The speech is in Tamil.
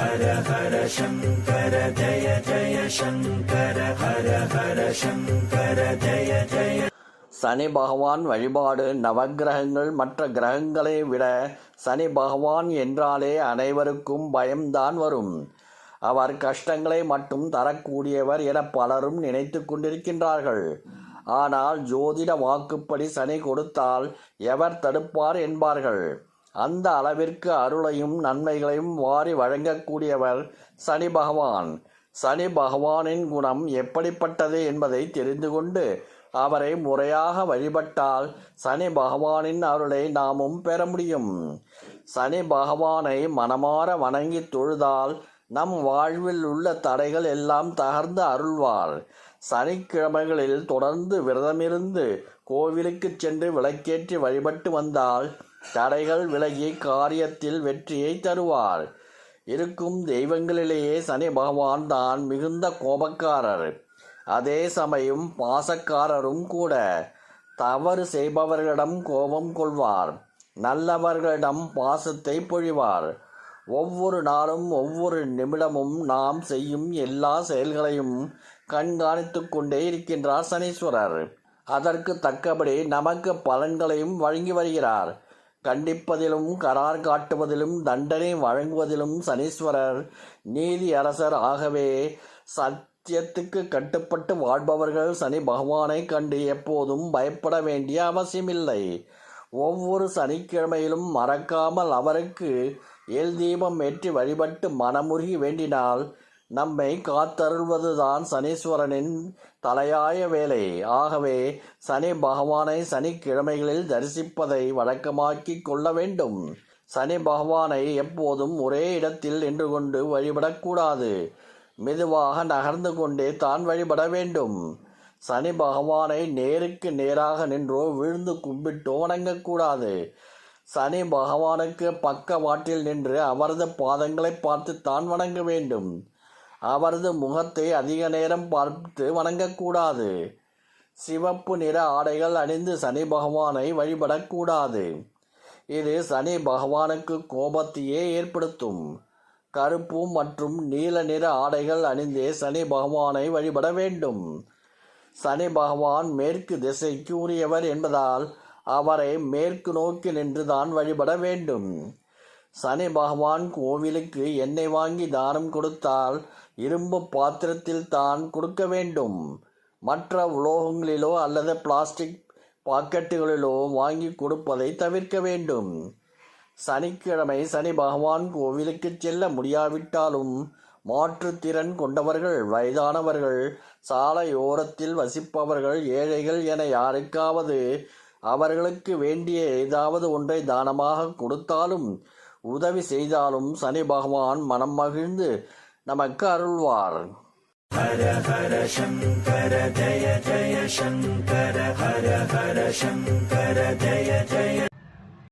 ஹர ஹர சங்கர ஜய ஜய சங்கர ஹர ஹர சங்கர ஜய ஜய சனி பகவான் வழிபாடு நவக்கிரகங்கள் மற்ற கிரகங்களை விட சனி பகவான் என்றாலே அனைவருக்கும் பயம்தான் வரும். அவர் கஷ்டங்களை மட்டும் தரக்கூடியவர் என பலரும் நினைத்து கொண்டிருக்கின்றார்கள். ஆனால் ஜோதிட வாக்குப்படி சனி கொடுத்தால் எவர் தடுப்பார் என்பார்கள். அந்த அளவிற்கு அருளையும் நன்மைகளையும் வாரி வழங்கக்கூடியவர் சனி பகவான். சனி பகவானின் குணம் எப்படிப்பட்டது என்பதை தெரிந்து கொண்டு அவரை முறையாக வழிபட்டால் சனி பகவானின் அருளை நாமும் பெற முடியும். சனி பகவானை மனமாற வணங்கி தொழுதால் நம் வாழ்வில் உள்ள தடைகள் எல்லாம் தகர்ந்து அருள்வார். சனிக்கிழமைகளில் தொடர்ந்து விரதமிருந்து கோவிலுக்கு சென்று விளக்கேற்றி வழிபட்டு வந்தால் தடைகள் விலகி காரியத்தில் வெற்றியை தருவார். இருக்கும் தெய்வங்களிலேயே சனி பகவான் தான் மிகுந்த கோபக்காரர். அதே சமயம் பாசக்காரரும் கூட தவறு செய்பவர்களிடம் கோபம் கொள்வார். நல்லவர்களிடம் பாசத்தை பொழிவார். ஒவ்வொரு நாளும் ஒவ்வொரு நிமிடமும் நாம் செய்யும் எல்லா செயல்களையும் கண்காணித்து கொண்டே இருக்கின்றார் சனீஸ்வரர். அதற்கு தக்கபடி நமக்கு பலன்களையும் வழங்கி வருகிறார். கண்டிப்பதிலும் கரார் காட்டுவதிலும் தண்டனை வழங்குவதிலும் சனீஸ்வரர் நீதி அரசர் ஆகவே சத்தியத்துக்கு கட்டுப்பட்டு வாழ்பவர்கள் சனி பகவானை கண்டு எப்போதும் பயப்பட வேண்டிய அவசியமில்லை. ஒவ்வொரு சனிக்கிழமையிலும் மறக்காமல் அவருக்கு எல் தீபம் ஏற்றி வழிபட்டு மனமுருகி வேண்டினால் நம்மை காத்தருள்வதுதான் சனீஸ்வரனின் தலையாய வேலை. ஆகவே சனி பகவானை சனிக்கிழமைகளில் தரிசிப்பதை வழக்கமாக்கி கொள்ள வேண்டும். சனி பகவானை எப்போதும் ஒரே இடத்தில் நின்று கொண்டு வழிபடக்கூடாது. மெதுவாக நகர்ந்து கொண்டே தான் வழிபட வேண்டும். சனி பகவானை நேருக்கு நேராக நின்றோ விழுந்து கும்பிட்டோ வணங்கக்கூடாது. சனி பகவானுக்கு பக்கவாட்டில் நின்று அவரது பாதங்களை பார்த்து தான் வணங்க வேண்டும். அவரது முகத்தை அதிக நேரம் பார்த்து வணங்கக்கூடாது. சிவப்பு நிற ஆடைகள் அணிந்து சனி பகவானை வழிபடக்கூடாது. இது சனி பகவானுக்கு கோபத்தையே ஏற்படுத்தும். கருப்பு மற்றும் நீல நிற ஆடைகள் அணிந்தே சனி பகவானை வழிபட வேண்டும். சனி பகவான் மேற்கு திசைக்கு உரியவர் என்பதால் அவரை மேற்கு நோக்கி நின்றுதான் வழிபட வேண்டும். சனி பகவான் கோவிலுக்கு எண்ணெய் வாங்கி தானம் கொடுத்தால் இரும்பு பாத்திரத்தில் தான் கொடுக்க வேண்டும். மற்ற உலோகங்களிலோ அல்லது பிளாஸ்டிக் பாக்கெட்டுகளிலோ வாங்கி கொடுப்பதை தவிர்க்க வேண்டும். சனிக்கிழமை சனி பகவான் கோவிலுக்கு செல்ல முடியாவிட்டாலும் மாற்றுத்திறன் கொண்டவர்கள் வயதானவர்கள் சாலையோரத்தில் வசிப்பவர்கள் ஏழைகள் என யாருக்காவது அவர்களுக்கு வேண்டிய ஏதாவது ஒன்றை தானமாக கொடுத்தாலும் உதவி செய்தாலும் சனி பகவான் மனம் மகிழ்ந்து நமக்கு அருள்வார். ஹர ஹர சங்கர ஜய ஜய சங்கர ஹர ஹர சங்கர ஜய ஜய